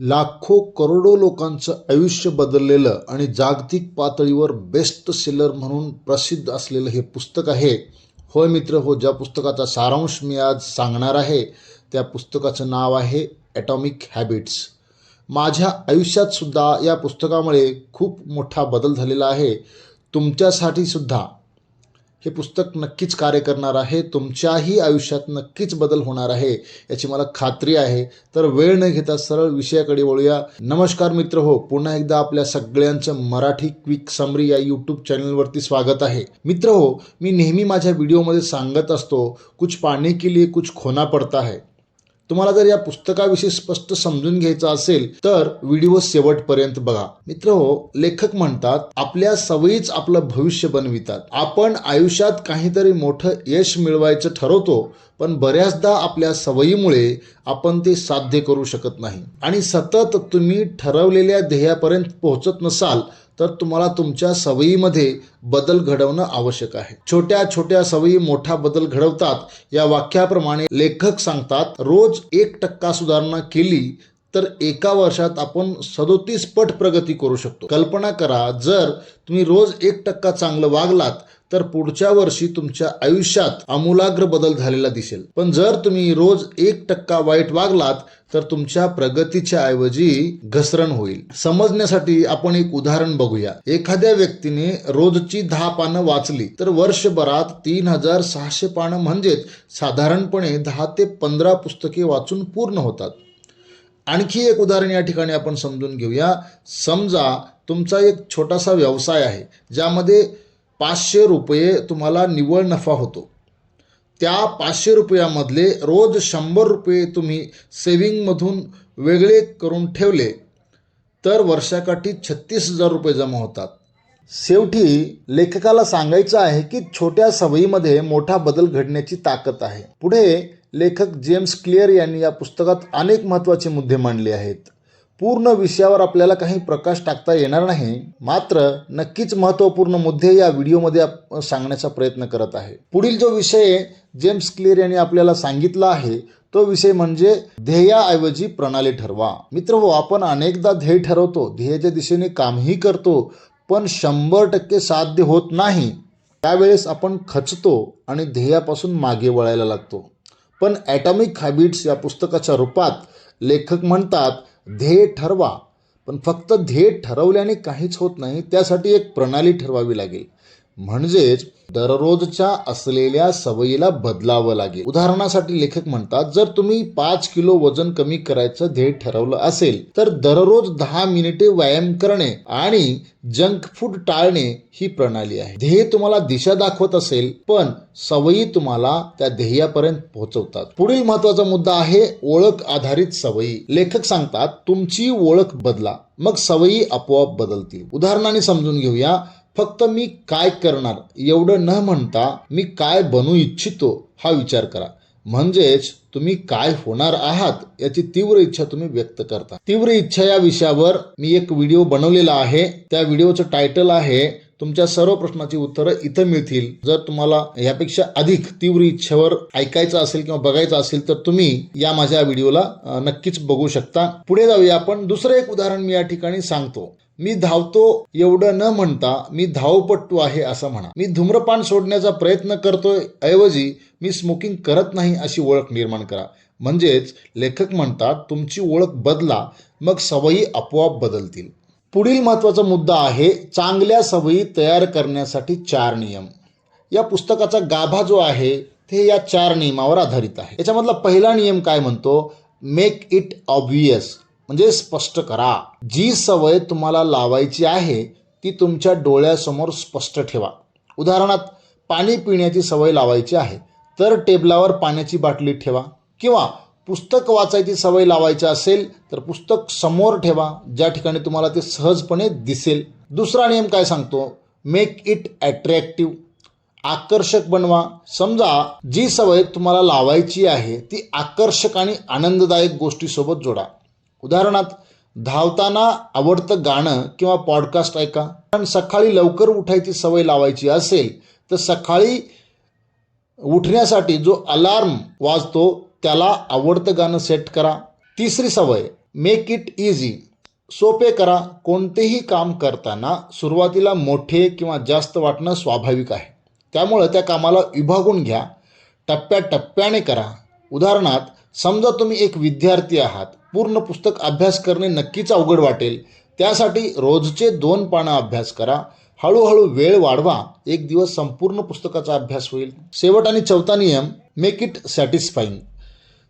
लाखो करोडो लोकांचं आयुष्य बदललेलं आणि जागतिक पातळीवर बेस्ट सेलर म्हणून प्रसिद्ध असलेलं हे पुस्तक आहे. होय मित्र हो ज्या पुस्तकाचा सारांश मी आज सांगणार आहे त्या पुस्तकाचं नाव आहे ॲटॉमिक हॅबिट्स माझ्या आयुष्यात सुद्धा या पुस्तकामुळे खूप मोठा बदल झालेला आहे. तुमच्यासाठी सुद्धा हे पुस्तक नक्कीच कार्य करणार आहे तुमच्याही आयुष्यात नक्कीच बदल होणार आहे याची मला खात्री आहे. तर वेळ न घेता सरळ विषयाकडे वळूया. नमस्कार मित्र हो पुन्हा एकदा आपल्या सगळ्यांचं मराठी क्विक समरी या यूट्यूब चॅनलवरती स्वागत आहे. मित्र हो मी नेहमी माझ्या व्हिडिओमध्ये सांगत असतो कुछ पाने के लिए कुछ खोना पडता है. तुम्हाला जर या पुस्तकाविषयी स्पष्ट समजून घ्यायचं असेल तर व्हिडिओ शेवटपर्यंत बघा. मित्र हो लेखक म्हणतात आपल्या सवयीच आपलं भविष्य बनवितात. आपण आयुष्यात काहीतरी मोठं यश मिळवायचं ठरवतो पण बऱ्याचदा आपल्या सवयीमुळे आपण ते साध्य करू शकत नाही. आणि सतत तुम्ही ठरवलेल्या ध्येयापर्यंत पोहोचत नसाल तर तुम्हाला तुमच्या सवयीमध्ये बदल घडवणं आवश्यक आहे. छोट्या छोट्या सवयी मोठा बदल घडवतात. या वाक्याप्रमाणे लेखक सांगतात रोज एक टक्का सुधारणा केली तर एका वर्षात आपण सदोतीस पट प्रगती करू शकतो. कल्पना करा जर तुम्ही रोज एक टक्का चांगलं वागलात तर पुढच्या वर्षी तुमच्या आयुष्यात आमूलाग्र बदल झालेला दिसेल. पण जर तुम्ही रोज एक टक्का वाईट वागलात तर तुमच्या प्रगतीच्या ऐवजी घसरण होईल. समजण्यासाठी आपण एक उदाहरण बघूया. एखाद्या व्यक्तीने रोजची दहा पानं वाचली तर वर्षभरात तीन हजार सहाशे पानं म्हणजेच साधारणपणे दहा ते पंधरा पुस्तके वाचून पूर्ण होतात. आणखी एक उदाहरण या ठिकाणी आपण समजून घेऊया. समजा तुमचा एक छोटासा व्यवसाय आहे ज्यामध्ये पाचशे रुपये तुम्हाला निव्वळ नफा होतो. त्या पाचशे रुपयामधले रोज शंभर रुपये तुम्ही सेविंगमधून वेगळे करून ठेवले तर वर्षाकाठी छत्तीस हजार रुपये जमा होतात. शेवटी लेखकाला सांगायचं आहे की छोट्या सवयीमध्ये मोठा बदल घडण्याची ताकद आहे. पुढे लेखक जेम्स क्लिअर यांनी या पुस्तकात अनेक महत्त्वाचे मुद्दे मांडले आहेत. पूर्ण विषयावर आपल्याला काही प्रकाश टाकता येणार नाही मात्र नक्कीच महत्त्वपूर्ण मुद्दे या व्हिडिओमध्ये सांगण्याचा प्रयत्न करत आहे. पुढील जो विषय जेम्स क्लिअर यांनी आपल्याला सांगितला आहे तो विषय म्हणजे ध्येयाऐवजी प्रणाली ठरवा. मित्र हो आपण अनेकदा ध्येय ठरवतो ध्येयाच्या दिशेने कामही करतो पण शंभर टक्के साध्य होत नाही. त्यावेळेस आपण खचतो आणि ध्येयापासून मागे वळायला लागतो. पण ॲटॉमिक हॅबिट्स या पुस्तकाच्या रूपात लेखक म्हणतात ध्येय ठरवा. पण फक्त ध्येय ठरवल्याने काहीच होत नाही त्यासाठी एक प्रणाली ठरवावी लागेल. म्हणजेच दररोजच्या असलेल्या सवयीला बदलावं लागेल. उदाहरणासाठी लेखक म्हणतात जर तुम्ही पाच किलो वजन कमी करायचं ध्येय ठरवलं असेल तर दररोज दहा मिनिटे व्यायाम करणे आणि जंक फूड टाळणे ही प्रणाली आहे. ध्येय तुम्हाला दिशा दाखवत असेल पण सवयी तुम्हाला त्या ध्येयापर्यंत पोहोचवतात. पुढील महत्त्वाचा मुद्दा आहे ओळख आधारित सवयी. लेखक सांगतात तुमची ओळख बदला मग सवयी आपोआप बदलतील. उदाहरणाने समजून घेऊया फक्त मी काय करणार एवढं न म्हणता मी काय बनू इच्छितो हा विचार करा. म्हणजेच तुम्ही काय होणार आहात याची तीव्र इच्छा तुम्ही व्यक्त करता. तीव्र इच्छा या विषयावर मी एक व्हिडिओ बनवलेला आहे. त्या व्हिडिओचं टायटल आहे तुमच्या सर्व प्रश्नाची उत्तरं इथं मिळतील. जर तुम्हाला यापेक्षा अधिक तीव्र इच्छेवर ऐकायचं असेल किंवा बघायचं असेल तर तुम्ही या माझ्या व्हिडिओला नक्कीच बघू शकता. पुढे जाऊया आपण. दुसरं एक उदाहरण मी या ठिकाणी सांगतो. मी धावतो एवढं न म्हणता मी धावपट्टू आहे असं म्हणा. मी धूम्रपान सोडण्याचा प्रयत्न करतोय ऐवजी मी स्मोकिंग करत नाही अशी ओळख निर्माण करा. म्हणजेच लेखक म्हणतात तुमची ओळख बदला मग सवयी आपोआप बदलतील. पुढील महत्त्वाचा मुद्दा आहे चांगल्या सवयी तयार करण्यासाठी चार नियम. या पुस्तकाचा गाभा जो आहे ते या चार नियमावर आधारित आहे. याच्यामधला पहिला नियम काय म्हणतो? मेक इट ऑब्वियस म्हणजे स्पष्ट करा. जी सवय तुम्हाला लावायची आहे ती तुमच्या डोळ्यासमोर स्पष्ट ठेवा. उदाहरणार्थ पाणी पिण्याची सवय लावायची आहे तर टेबलावर पाण्याची बाटली ठेवा. किंवा पुस्तक वाचायची सवय लावायची असेल तर पुस्तक समोर ठेवा ज्या ठिकाणी तुम्हाला ते सहजपणे दिसेल. दुसरा नियम काय सांगतो? मेक इट ॲट्रॅक्टिव्ह आकर्षक बनवा. समजा जी सवय तुम्हाला लावायची आहे ती आकर्षक आणि आनंददायक गोष्टीसोबत जोडा. उदाहरणार्थ धावताना आवडतं गाणं किंवा पॉडकास्ट ऐका. कारण सकाळी लवकर उठायची सवय लावायची असेल तर सकाळी उठण्यासाठी जो अलार्म वाजतो त्याला आवडतं गाणं सेट करा. तिसरी सवय मेक इट इझी सोपे करा. कोणतेही काम करताना सुरुवातीला मोठे किंवा जास्त वाटणं स्वाभाविक आहे. त्यामुळं त्या कामाला विभागून घ्या. टप्प्याटप्प्याने करा. उदाहरणार्थ समजा तुम्ही एक विद्यार्थी आहात. पूर्ण पुस्तक अभ्यास करणे नक्कीच अवघड वाटेल. त्यासाठी रोजचे दोन पानं अभ्यास करा. हळूहळू वेळ वाढवा. एक दिवस संपूर्ण पुस्तकाचा अभ्यास होईल. शेवट आणि चौथा नियम मेक इट सॅटिस्फाईंग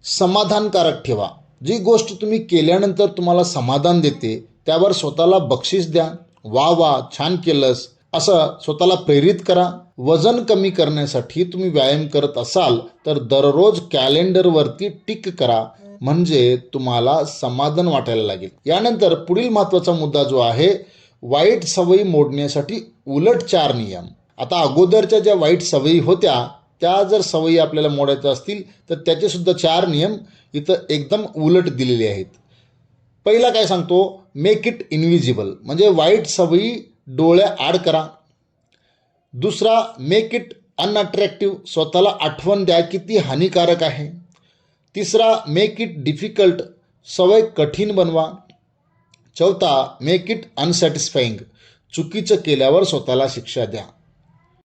समाधानकारक ठेवा. जी गोष्ट तुम्ही केल्यानंतर तुम्हाला समाधान देते त्यावर स्वतःला बक्षीस द्या. वा वा छान केलंस. असं स्वतःला प्रेरित करा. वजन कमी करण्यासाठी तुम्ही व्यायाम करत असाल तर दररोज कॅलेंडरवरती टिक करा. म्हणजे तुम्हाला समाधान वाटायला लागेल. यानंतर पुढील महत्त्वाचा मुद्दा जो आहे वाईट सवयी मोडण्यासाठी उलट चार नियम. आता अगोदरच्या ज्या वाईट सवयी होत्या त्या जर सवयी आपल्याला मोडायच्या असतील तर त्याचेसुद्धा चार नियम इथं एकदम उलट दिलेले आहेत. पहिला काय सांगतो? मेक इट इनविजिबल म्हणजे वाईट सवयी डोळ्या आड करा. दुसरा मेक इट अनअट्रॅक्टिव्ह स्वतःला आठवण द्या की ती हानिकारक आहे. तिसरा मेक इट डिफिकल्ट सवय कठीण बनवा. चौथा मेक इट अनसॅटिस्फाईंग चुकीचं केल्यावर स्वतःला शिक्षा द्या.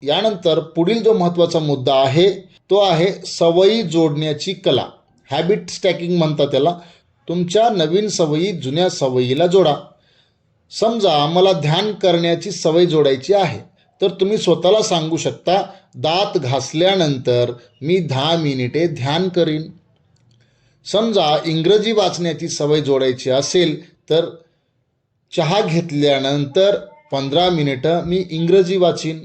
यानंतर पुढील जो महत्त्वाचा मुद्दा आहे तो आहे सवयी जोडण्याची कला. हॅबिट स्टॅकिंग म्हणतात त्याला. तुमच्या नवीन सवयी जुन्या सवयीला जोडा. समजा मला ध्यान करण्याची सवय जोडायची आहे तर तुम्ही स्वतःला सांगू शकता दात घासल्यानंतर मी दहा मिनिटे ध्यान करीन. समजा इंग्रजी वाचण्याची सवय जोडायची असेल तर चहा घेतल्यानंतर पंधरा मिनिटं मी इंग्रजी वाचीन.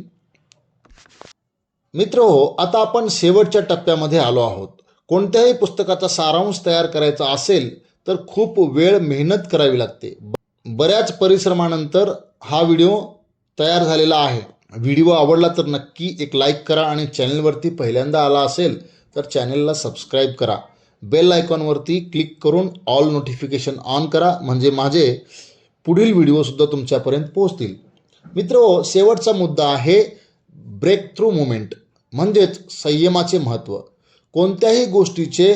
मित्र हो आता आपण शेवटच्या टप्प्यामध्ये आलो आहोत. कोणत्याही पुस्तकाचा सारांश तयार करायचा असेल तर खूप वेळ मेहनत करावी लागते. बऱ्याच परिश्रमानंतर हा व्हिडिओ तयार झालेला आहे. व्हिडिओ आवडला तर नक्की एक लाईक करा आणि चॅनलवरती पहिल्यांदा आला असेल तर चॅनलला सबस्क्राईब करा. बेल आयकॉनवरती क्लिक करून ऑल नोटिफिकेशन ऑन करा. म्हणजे माझे पुढील व्हिडिओसुद्धा तुमच्यापर्यंत पोहोचतील. मित्र शेवटचा मुद्दा आहे ब्रेक थ्रू मुमेंट म्हणजेच संयमाचे महत्त्व कोणत्याही गोष्टीचे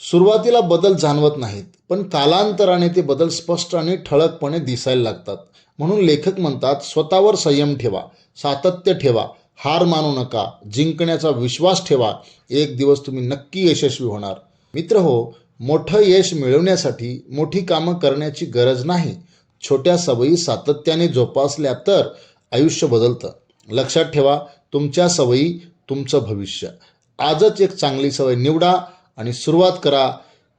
सुरुवातीला बदल जाणवत नाहीत पण कालांतराने ते बदल स्पष्ट आणि ठळकपणे दिसायला लागतात. म्हणून लेखक म्हणतात स्वतःवर संयम ठेवा सातत्य ठेवा हार मानू नका जिंकण्याचा विश्वास ठेवा. एक दिवस तुम्ही नक्की यशस्वी होणार. मित्र हो मोठं यश मिळवण्यासाठी मोठी कामं करण्याची गरज नाही. छोट्या सवयी सातत्याने जोपासल्या तर आयुष्य बदलतं. लक्षात ठेवा तुमच्या सवयी तुमचं भविष्य. आजच एक चांगली सवय निवडा आणि सुरुवात करा.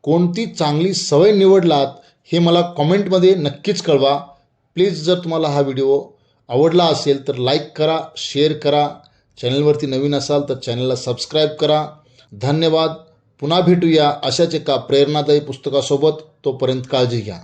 कोणती चांगली सवय निवडलात हे मला कॉमेंटमध्ये नक्कीच कळवा. प्लीज जर तुम्हाला हा व्हिडिओ आवडला असेल तर लाईक करा शेअर करा. चॅनलवरती नवीन असाल तर चॅनलला सबस्क्राईब करा. धन्यवाद. पुन्हा भेटूया अशाच एका प्रेरणादायी पुस्तकासोबत. तोपर्यंत काळजी घ्या.